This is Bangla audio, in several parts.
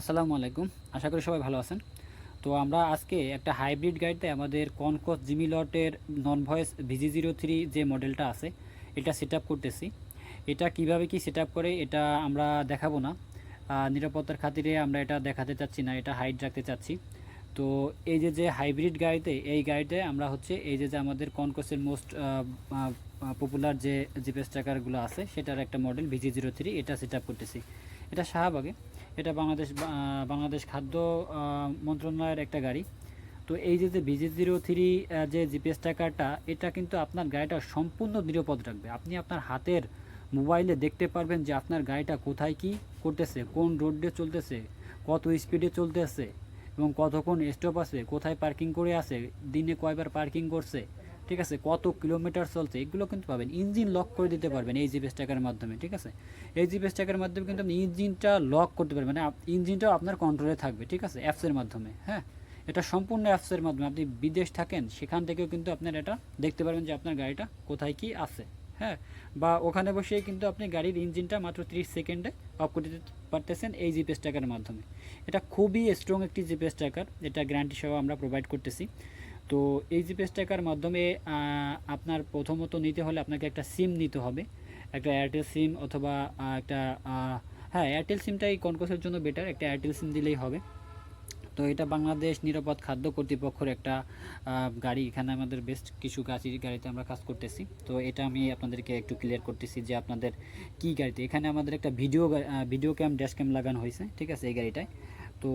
আসসালামু আলাইকুম। আশা করি সবাই ভালো আছেন। তো আমরা আজকে একটা হাইব্রিড গাড়িতে আমাদের কনকস জিমি লটের non voice V G zero three যে মডেলটা আছে, এটা সেট করতেছি। এটা কীভাবে কি সেট করে, এটা আমরা দেখাবো না। নিরাপত্তার খাতিরে আমরা এটা দেখাতে চাচ্ছি না, এটা হাইট রাখতে চাচ্ছি। তো এই যে যে হাইব্রিড গাড়িতে, এই গাড়িতে আমরা হচ্ছে, এই যে যে আমাদের কনকসের মোস্ট পপুলার যে জিপিএস ট্র্যাকারগুলো আছে, সেটার একটা মডেল ভিজি জিরো থ্রি এটা সেট করতেছি। এটা শাহবাগে। এটা বাংলাদেশ বাংলাদেশ খাদ্য মন্ত্রণালয়ের একটা গাড়ি। তো এই যে যে ভিজি জিরো থ্রি যে জিপিএস ট্র্যাকারটা এটা কিন্তু আপনার গাড়িটা সম্পূর্ণ নিরাপদ রাখবে। আপনি আপনার হাতের মোবাইলে দেখতে পারবেন যে আপনার গাড়িটা কোথায় কি করতেছে, কোন রোড চলতেছে, কত স্পিডে চলতেছে এবং কতক্ষণ স্টপ আছে, কোথায় পার্কিং করে আছে, দিনে কয়বার পার্কিং করছে ঠিক আছে? কত কিলোমিটার চলছে, এগুলো কিন্তু পাবেন। ইঞ্জিন লক করে দিতে পারবেন এই জিপিএস ট্র্যাকারের মাধ্যমে, ঠিক আছে? এই জিপিএস ট্র্যাকারের মাধ্যমে কিন্তু আপনি ইঞ্জিনটা লক করতে পারবেন। মানে ইঞ্জিনটাও আপনার কন্ট্রোলে থাকবে, ঠিক আছে? অ্যাপসের মাধ্যমে হ্যাঁ? এটা সম্পূর্ণ অ্যাপসের মাধ্যমে। আপনি বিদেশ থাকেন, সেখান থেকেও কিন্তু আপনার এটা দেখতে পারবেন যে আপনার গাড়িটা কোথায় কি আছে হ্যাঁ? বা ওখানে বসেই কিন্তু আপনি গাড়ির ইঞ্জিনটা মাত্র 30 সেকেন্ডে অফ করে দিতে পারতেছেন এই জিপিএস ট্র্যাকারের মাধ্যমে। এটা খুবই স্ট্রং একটি জিপিএস ট্র্যাকার এটা গ্যারান্টি সহ আমরা প্রোভাইড করতেছি। তো এই জিপিএস ট্র্যাকার মাধ্যমে আপনার প্রথমত নিতে হলে আপনাকে একটা সিম নিতে হবে। একটা এয়ারটেল সিম অথবা একটা হ্যাঁ এয়ারটেল সিমটাই কনকসের জন্য বেটার একটা এয়ারটেল সিম দিলেই হবে। তো এটা বাংলাদেশ নিরাপদ খাদ্য কর্তৃপক্ষের একটা গাড়ি। এখানে আমাদের বেস্ট কিছু গাড়ি গাড়িতে আমরা কাজ করতেছি। তো এটা আমি আপনাদেরকে একটু ক্লিয়ার করতেছি যে আপনাদের কি গাড়িতে। এখানে আমাদের একটা video video cam dash cam লাগানো হয়েছে, ঠিক আছে, এই গাড়িটায়। তো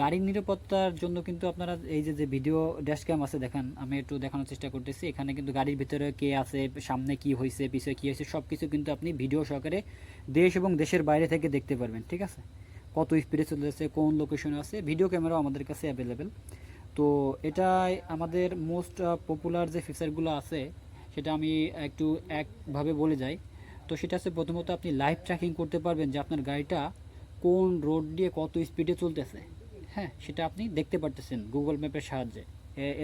গাড়ির নিরাপত্তার জন্য কিন্তু আপনারা এই যে যে ভিডিও ড্যাশ ক্যাম আছে, দেখেন, আমি একটু দেখানোর চেষ্টা করতেছি। এখানে কিন্তু গাড়ির ভিতরে কে আছে, সামনে কি হয়েছে পিছনে কি হয়েছে সব কিছু কিন্তু আপনি ভিডিও সহকারে দেশ এবং দেশের বাইরে থেকে দেখতে পারবেন, ঠিক আছে? কত স্পিডে চলেছে কোন লোকেশনে আছে ভিডিও ক্যামেরাও আমাদের কাছে অ্যাভেলেবেল তো এটাই আমাদের মোস্ট পপুলার যে ফিচারগুলো আছে, সেটা আমি একটু একভাবে বলে যাই। তো সেটা হচ্ছে প্রথমত আপনি লাইভ ট্র্যাকিং করতে পারবেন যে আপনার গাড়িটা কোন রোড দিয়ে কত স্পিডে চলতেছে? হ্যাঁ সেটা আপনি দেখতে পারতেছেন গুগল ম্যাপের সাহায্যে।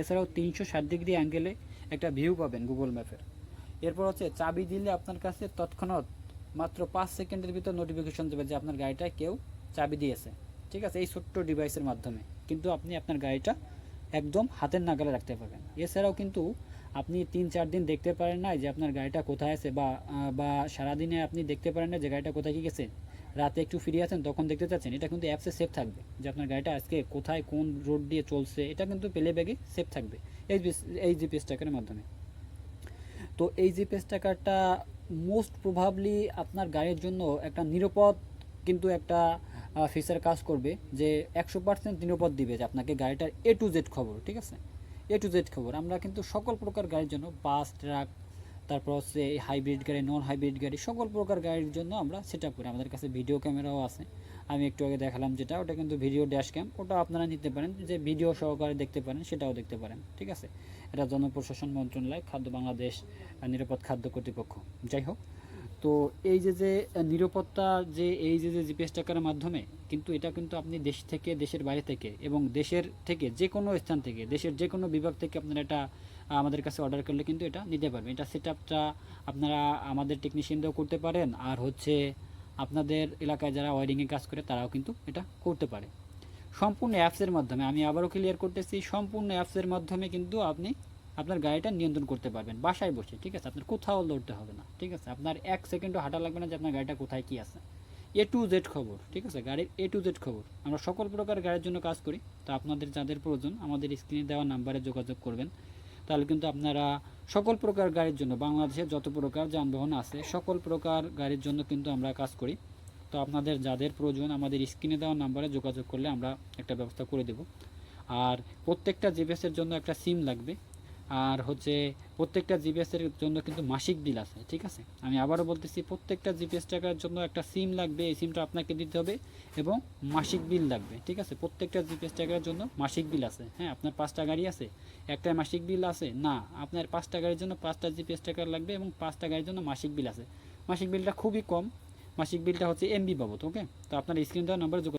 এছাড়াও তিনশো ষাট ডিগ্রি অ্যাঙ্গেলে একটা ভিউ পাবেন গুগল ম্যাপের এরপর হচ্ছে চাবি দিলে আপনার কাছে তৎক্ষণাৎ মাত্র পাঁচ সেকেন্ডের ভিতর নোটিফিকেশন দেবে যে আপনার গাড়িটায় কেউ চাবি দিয়েছে। ঠিক আছে, এই ছোট্ট ডিভাইসের মাধ্যমে। কিন্তু আপনি আপনার গাড়িটা একদম হাতের নাগালে রাখতে পারবেন। এছাড়াও কিন্তু আপনি তিন চার দিন দেখতে পারেন না যে আপনার গাড়িটা কোথায় আছে বা বা সারাদিনে আপনি দেখতে পারেন না যে গাড়িটা কোথায় কি গেছে। রাতে একটু ফিরে আছেন, তখন দেখতে চাচ্ছেন। এটা কিন্তু অ্যাপসে সেভ থাকবে। যে আপনার গাড়িটা আজকে কোথায়, কোন রোড দিয়ে চলছে, এটা কিন্তু পেলে ব্যাগে সেভ থাকবে। এই এই জিপিএস ট্র্যাকারের মাধ্যমে। তো এই জিপিএস ট্র্যাকারটা মোস্ট প্রভাবলি আপনার গাড়ির জন্য একটা নিরাপদ কিন্তু একটা ফিচার কাজ করবে যে একশো পার্সেন্ট নিরাপদ দিবে যে আপনাকে গাড়িটার এ টু জেড খবর, ঠিক আছে? এ টু জেড খবর। আমরা কিন্তু সকল প্রকার গাড়ির জন্য বাস ট্রাক তারপর হচ্ছে হাইব্রিড গাড়ি নন হাইব্রিড গাড়ি, সকল প্রকার গাড়ির জন্য আমরা সেট করি। আমাদের কাছে ভিডিও ক্যামেরাও আছে। আমি একটু আগে দেখালাম যেটা, ওটা কিন্তু ভিডিও ড্যাশ ক্যাম ওটা আপনারা নিতে পারেন, যে ভিডিও সহকারে দেখতে পারেন, সেটাও দেখতে পারেন। ঠিক আছে? এটা জনপ্রশাসন মন্ত্রণালয়, খাদ্য বাংলাদেশ, নিরাপদ খাদ্য কর্তৃপক্ষ। যাই হোক তো এই যে যে নিরাপত্তা যে, এই যে যে জিপিএস ট্র্যাকারের মাধ্যমে, কিন্তু এটা কিন্তু আপনি দেশ থেকে, দেশের বাইরে থেকে এবং দেশের থেকে যে কোনো স্থান থেকে, দেশের যে কোনো বিভাগ থেকে আপনারা এটা আমাদের কাছে অর্ডার করলে কিন্তু এটা নিতে পারবেন। এটা সেট আপনারা আমাদের টেকনিশিয়ানরাও করতে পারেন আর হচ্ছে আপনাদের এলাকায় যারা ওয়ারিংয়ে কাজ করে তারাও কিন্তু এটা করতে পারে। সম্পূর্ণ অ্যাপসের মাধ্যমে, আমি আবারও ক্লিয়ার করতেছি, সম্পূর্ণ অ্যাপসের মাধ্যমে কিন্তু আপনি আপনার গাড়িটা নিয়ন্ত্রণ করতে পারবেন, বাসায় বসে, ঠিক আছে? আপনার কোথাও লড়তে হবে না, ঠিক আছে? আপনার এক সেকেন্ডও হাঁটা লাগবে না যে আপনার গাড়িটা কোথায়, কি আছে। এ টু জেড খবর, ঠিক আছে? গাড়ির এ টু জেড খবর। আমরা সকল প্রকার গাড়ির জন্য কাজ করি, তো আপনাদের যাদের প্রয়োজন, আমাদের স্ক্রিনে দেওয়া নাম্বারে যোগাযোগ করবেন। তাহলে কিন্তু আপনারা সকল প্রকার গাড়ির জন্য, বাংলাদেশে যত প্রকার যানবাহন আছে, সকল প্রকার গাড়ির জন্য কিন্তু আমরা কাজ করি। তো আপনাদের যাদের প্রয়োজন, আমাদের স্ক্রিনে দেওয়া নাম্বারে যোগাযোগ করলে আমরা একটা ব্যবস্থা করে দেব। আর প্রত্যেকটা জিপিএসের জন্য একটা সিম লাগবে আর হচ্ছে প্রত্যেকটা জিপিএসের জন্য কিন্তু মাসিক বিল আছে, ঠিক আছে? আমি আবারও বলতেছি, প্রত্যেকটা জিপিএস টাকার জন্য একটা সিম লাগবে, এই সিমটা আপনাকে দিতে হবে এবং মাসিক বিল লাগবে, ঠিক আছে? প্রত্যেকটা জিপিএস টাকার জন্য মাসিক বিল আছে হ্যাঁ? আপনার পাঁচটা গাড়ি আছে একটা মাসিক বিল আছে? না, আপনার পাঁচটা গাড়ির জন্য পাঁচটা জিপিএস টাকা লাগবে এবং পাঁচটা গাড়ির জন্য মাসিক বিল আছে। মাসিক বিলটা খুবই কম, মাসিক বিলটা হচ্ছে এমবি বাবদ ওকে তো আপনার স্ক্রিন দেওয়ার নাম্বার